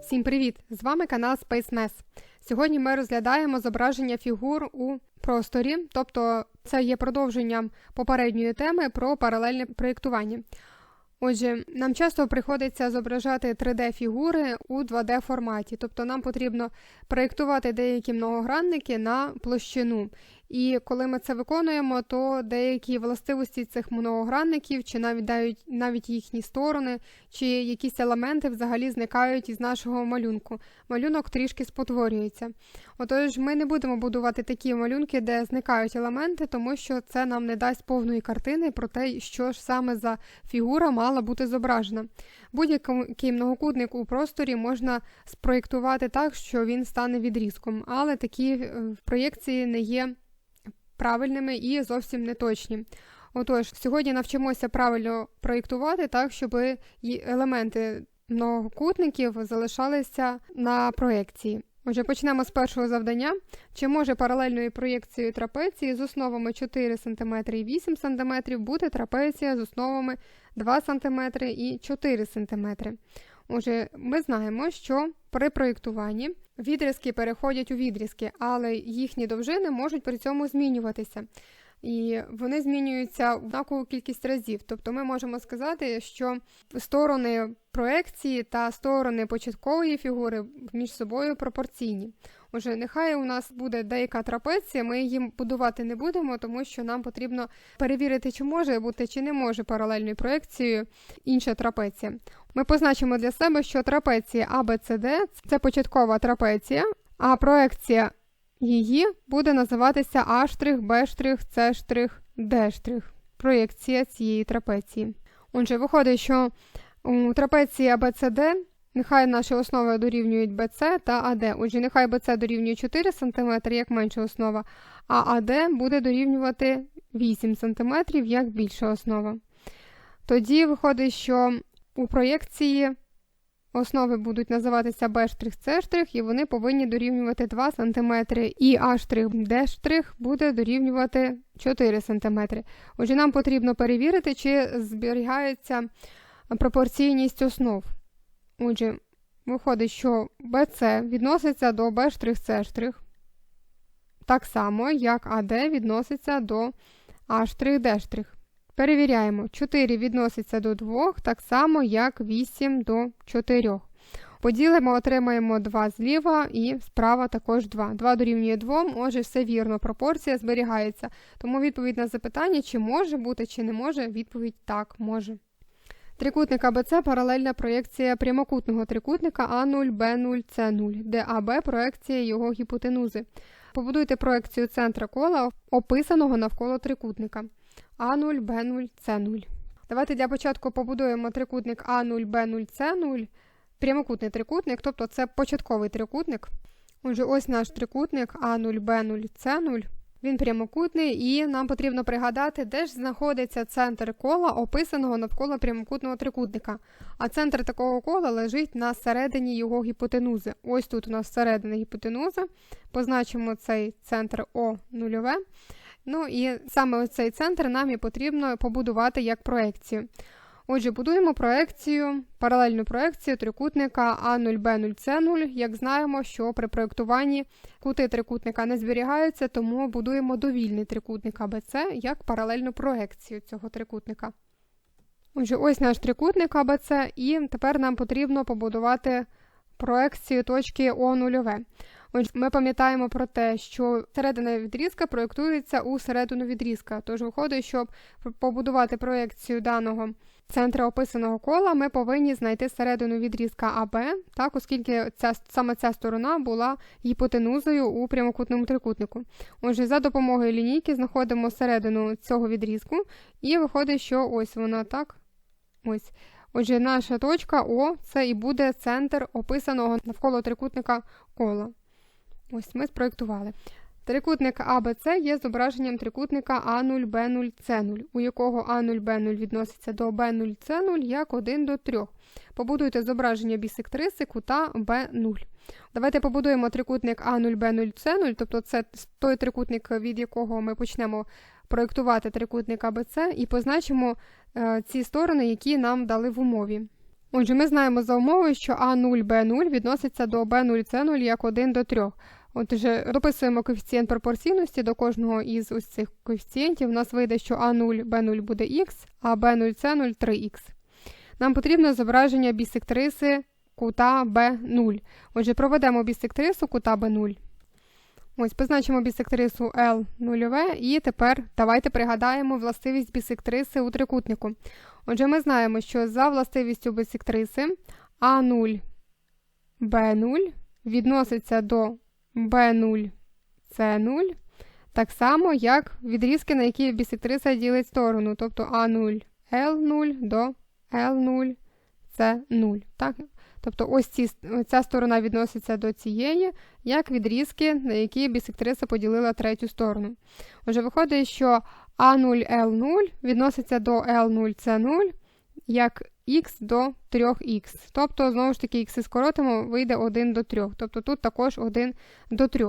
Всім привіт! З вами канал SpaceMess. Сьогодні ми розглядаємо зображення фігур у просторі, тобто це є продовженням попередньої теми про паралельне проєктування. Отже, нам часто приходиться зображати 3D-фігури у 2D-форматі, тобто нам потрібно проєктувати деякі многогранники на площину. І коли ми це виконуємо, то деякі властивості цих многогранників, чи навіть дають навіть їхні сторони, чи якісь елементи взагалі зникають із нашого малюнку. Малюнок трішки спотворюється. Отож, ми не будемо будувати такі малюнки, де зникають елементи, тому що це нам не дасть повної картини про те, що ж саме за фігура мала бути зображена. Будь-який многокутник у просторі можна спроєктувати так, що він стане відрізком, але такі е, проєкції не є правильними і зовсім не точні. Отож, сьогодні навчимося правильно проєктувати так, щоб елементи многокутників залишалися на проєкції. Отже, почнемо з першого завдання. Чи може паралельною проєкцією трапеції з основами 4 см і 8 см бути трапеція з основами 2 см і 4 см? Отже, ми знаємо, що при проєктуванні відрізки переходять у відрізки, але їхні довжини можуть при цьому змінюватися. І вони змінюються однакову кількість разів. Тобто ми можемо сказати, що сторони проекції та сторони початкової фігури між собою пропорційні. Отже, нехай у нас буде деяка трапеція, ми її будувати не будемо, тому що нам потрібно перевірити, чи може бути, чи не може паралельною проекцією інша трапеція. Ми позначимо для себе, що трапеція ABCD – це початкова трапеція, а проекція її буде називатися А', Б', С', Д'. Проєкція цієї трапеції. Отже, виходить, що у трапеції ABCD нехай наші основи дорівнюють BC та AD. Отже, нехай BC дорівнює 4 см, як менша основа, а AD буде дорівнювати 8 см як більша основа. Тоді виходить, що у проєкції Основи будуть називатися b c і вони повинні дорівнювати 2 см, і Д' буде дорівнювати 4 см. Отже, нам потрібно перевірити, чи зберігається пропорційність основ. Отже, виходить, що BC відноситься до b c так само, як АД відноситься до Д'. Перевіряємо, 4 відноситься до 2, так само, як 8 до 4. Поділимо, отримаємо 2 зліва і справа також 2. 2 дорівнює 2, може все вірно, пропорція зберігається. Тому відповідь на запитання, чи може бути, чи не може, відповідь так, може. Трикутник АБЦ паралельна проєкція прямокутного трикутника А0, Б0, С0, де АБ проєкція його гіпотенузи. Побудуйте проекцію центра кола, описаного навколо трикутника. А0, Б0, С0. Давайте для початку побудуємо трикутник А0, Б0, С0, прямокутний трикутник, тобто це початковий трикутник. Отже, ось наш трикутник А0, Б0, С0. Він прямокутний, і нам потрібно пригадати, де ж знаходиться центр кола, описаного навколо прямокутного трикутника. А центр такого кола лежить на середині його гіпотенузи. Ось тут у нас середина гіпотенузи. Позначимо цей центр О нульове. Ну і саме цей центр нам і потрібно побудувати як проекцію. Отже, будуємо проекцію, паралельну проекцію трикутника А0, Б0, С0. Як знаємо, що при проєктуванні кути трикутника не зберігаються, тому будуємо довільний трикутник АБЦ як паралельну проекцію цього трикутника. Отже, ось наш трикутник АБЦ, і тепер нам потрібно побудувати проекцію точки О0. Отже, ми пам'ятаємо про те, що середина відрізка проєктується у середину відрізка. Тож виходить, щоб побудувати проєкцію даного центра описаного кола, ми повинні знайти середину відрізка АБ, так, оскільки ця, саме ця сторона була гіпотенузою у прямокутному трикутнику. Отже, за допомогою лінійки знаходимо середину цього відрізку, і виходить, що ось вона так. ось. Отже, наша точка О це і буде центр описаного навколо трикутника кола. Ось ми спроєктували. Трикутник АБЦ є зображенням трикутника А0, Б0, С0, у якого А0, Б0 відноситься до Б0, С0 як 1 до 3. Побудуйте зображення бісектриси кута Б0. Давайте побудуємо трикутник А0, Б0, С0, тобто це той трикутник, від якого ми почнемо проєктувати трикутник АБЦ, і позначимо е, ці сторони, які нам дали в умові. Отже, ми знаємо за умовою, що А0, Б0 відноситься до Б0, С0 як 1 до 3. Отже, дописуємо коефіцієнт пропорційності до кожного із ось цих коефіцієнтів. У нас вийде, що А0, Б0 буде х, а Б0, С0 3х. Нам потрібно зображення бісектриси кута Б0. Отже, проведемо бісектрису кута Б0. Ось, позначимо бісектрису L0 і тепер давайте пригадаємо властивість бісектриси у трикутнику. Отже, ми знаємо, що за властивістю бісектриси А0, Б0 відноситься до B0, C0, так само, як відрізки, на які бісектриса ділить сторону, тобто А0, L0 до L0, C0. Так? Тобто ось ці, ця сторона відноситься до цієї, як відрізки, на які бісектриса поділила третю сторону. Отже, виходить, що А0L0 відноситься до L0C0 як х до 3х. Тобто, знову ж таки, х скоротимо, вийде 1 до 3. Тобто тут також 1 до 3.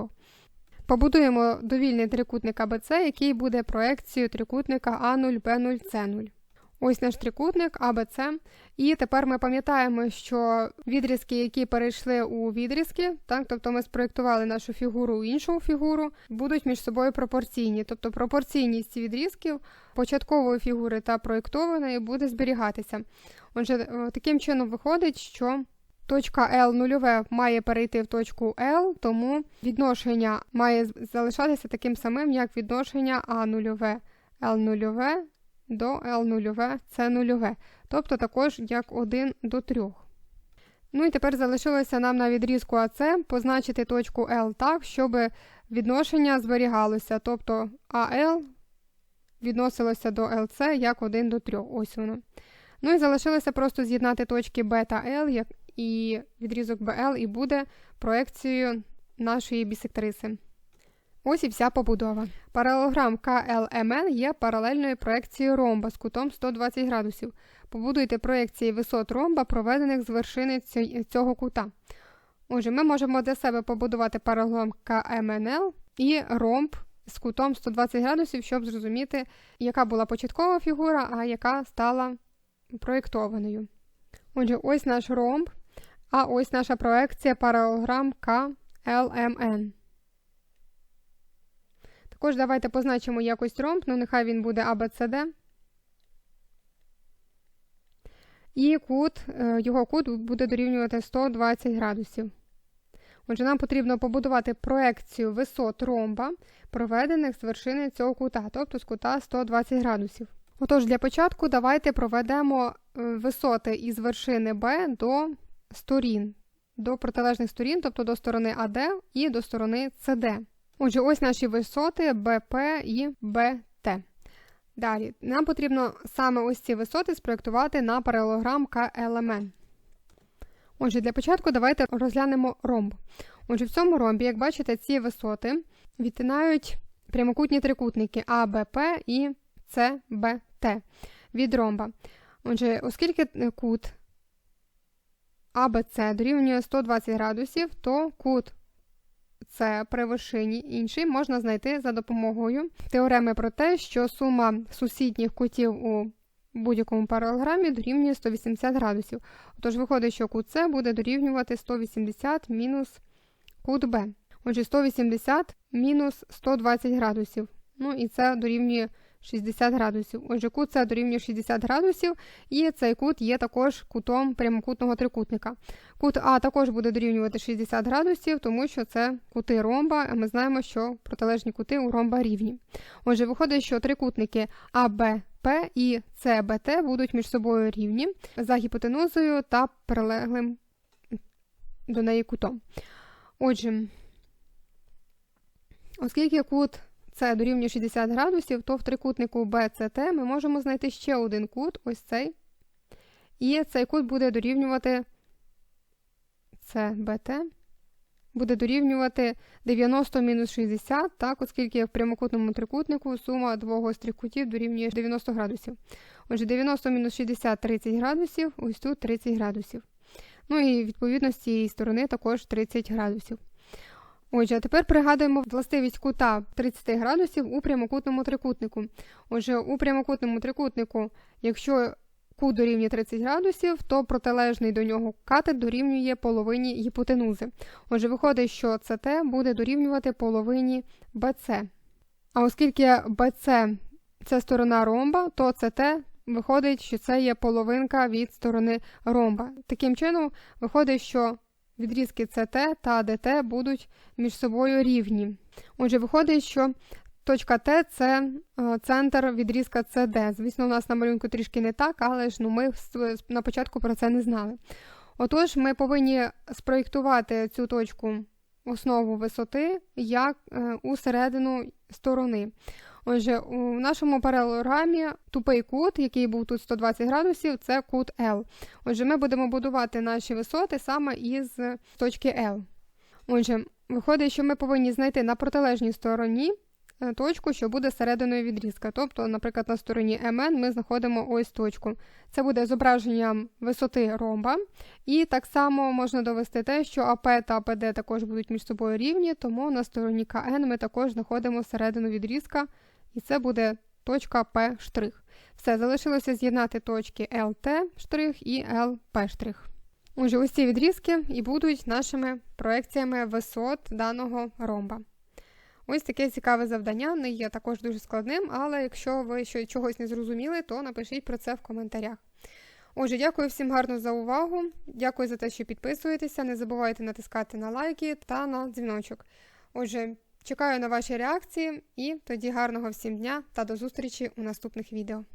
Побудуємо довільний трикутник АБЦ, який буде проекцією трикутника А0, Б0, С0. Ось наш трикутник АБЦ. І тепер ми пам'ятаємо, що відрізки, які перейшли у відрізки, так, тобто ми спроєктували нашу фігуру у іншу фігуру, будуть між собою пропорційні. Тобто пропорційність відрізків початкової фігури та проєктованої буде зберігатися. Отже, е, таким чином виходить, що точка L нульове має перейти в точку L, тому відношення має залишатися таким самим, як відношення А нульове L нульове до L нульове С нульове, тобто також як 1 до 3. Ну і тепер залишилося нам на відрізку АС позначити точку L так, щоб відношення зберігалося, тобто АЛ відносилося до ЛЦ як 1 до 3. Ось воно. Ну і залишилося просто з'єднати точки Б та L і відрізок BL і буде проекцією нашої бісектриси. Ось і вся побудова. Паралелограм КЛМН є паралельною проекцією ромба з кутом 120 градусів. Побудуйте проекції висот ромба, проведених з вершини цього кута. Отже, ми можемо для себе побудувати паралелограм КМНЛ і ромб з кутом 120 градусів, щоб зрозуміти, яка була початкова фігура, а яка стала проєктованою. Отже, ось наш ромб, а ось наша проекція паралелограм КЛМН. Також давайте позначимо якось ромб, ну нехай він буде ABCD. І кут, е, його кут буде дорівнювати 120 градусів. Отже, нам потрібно побудувати проекцію висот ромба, проведених з вершини цього кута, тобто з кута 120 градусів. Отож, для початку давайте проведемо е, висоти із вершини Б до сторін, до протилежних сторін, тобто до сторони АД і до сторони СД. Отже, ось наші висоти БП і БТ. Далі, нам потрібно саме ось ці висоти спроєктувати на паралелограм КЛМН. Отже, для початку давайте розглянемо ромб. Отже, в цьому ромбі, як бачите, ці висоти відтинають прямокутні трикутники АБП і СБТ від ромба. Отже, оскільки кут АБЦ дорівнює 120 градусів, то кут це при вершині інший можна знайти за допомогою теореми про те, що сума сусідніх кутів у будь-якому паралелограмі дорівнює 180 градусів. Отож, виходить, що кут С буде дорівнювати 180 мінус кут Б. Отже, 180 мінус 120 градусів. Ну і це дорівнює 60 градусів. Отже, кут С дорівнює 60 градусів, і цей кут є також кутом прямокутного трикутника. Кут А також буде дорівнювати 60 градусів, тому що це кути ромба, а ми знаємо, що протилежні кути у ромба рівні. Отже, виходить, що трикутники АБП і СБТ будуть між собою рівні за гіпотенузою та прилеглим до неї кутом. Отже, оскільки кут це дорівнює 60 градусів, то в трикутнику BCT ми можемо знайти ще один кут, ось цей. І цей кут буде дорівнювати CBT, буде дорівнювати 90 мінус 60, так, оскільки в прямокутному трикутнику сума двох гострих кутів дорівнює 90 градусів. Отже, 90 мінус 60 30 градусів, ось тут 30 градусів. Ну і відповідно з цієї сторони також 30 градусів. Отже, а тепер пригадуємо властивість кута 30 градусів у прямокутному трикутнику. Отже, у прямокутному трикутнику, якщо кут дорівнює 30 градусів, то протилежний до нього катет дорівнює половині гіпотенузи. Отже, виходить, що СТ буде дорівнювати половині BC. А оскільки BC – це сторона ромба, то СТ виходить, що це є половинка від сторони ромба. Таким чином, виходить, що відрізки СТ та ДТ будуть між собою рівні. Отже, виходить, що точка Т це е, центр відрізка CD. Звісно, у нас на малюнку трішки не так, але ж ну, ми на початку про це не знали. Отож, ми повинні спроєктувати цю точку основу висоти як е, у середину сторони. Отже, у нашому паралограмі тупий кут, який був тут 120 градусів, це кут L. Отже, ми будемо будувати наші висоти саме із точки L. Отже, виходить, що ми повинні знайти на протилежній стороні точку, що буде серединою відрізка. Тобто, наприклад, на стороні MN ми знаходимо ось точку. Це буде зображенням висоти ромба. І так само можна довести те, що АП та АПД також будуть між собою рівні, тому на стороні КН ми також знаходимо середину відрізка. І це буде точка P'. Все, залишилося з'єднати точки LT' і LP'. Отже, ось ці відрізки і будуть нашими проекціями висот даного ромба. Ось таке цікаве завдання, не є також дуже складним, але якщо ви ще чогось не зрозуміли, то напишіть про це в коментарях. Отже, дякую всім гарно за увагу. Дякую за те, що підписуєтеся. Не забувайте натискати на лайки та на дзвіночок. Отже, Чекаю на ваші реакції і тоді гарного всім дня та до зустрічі у наступних відео.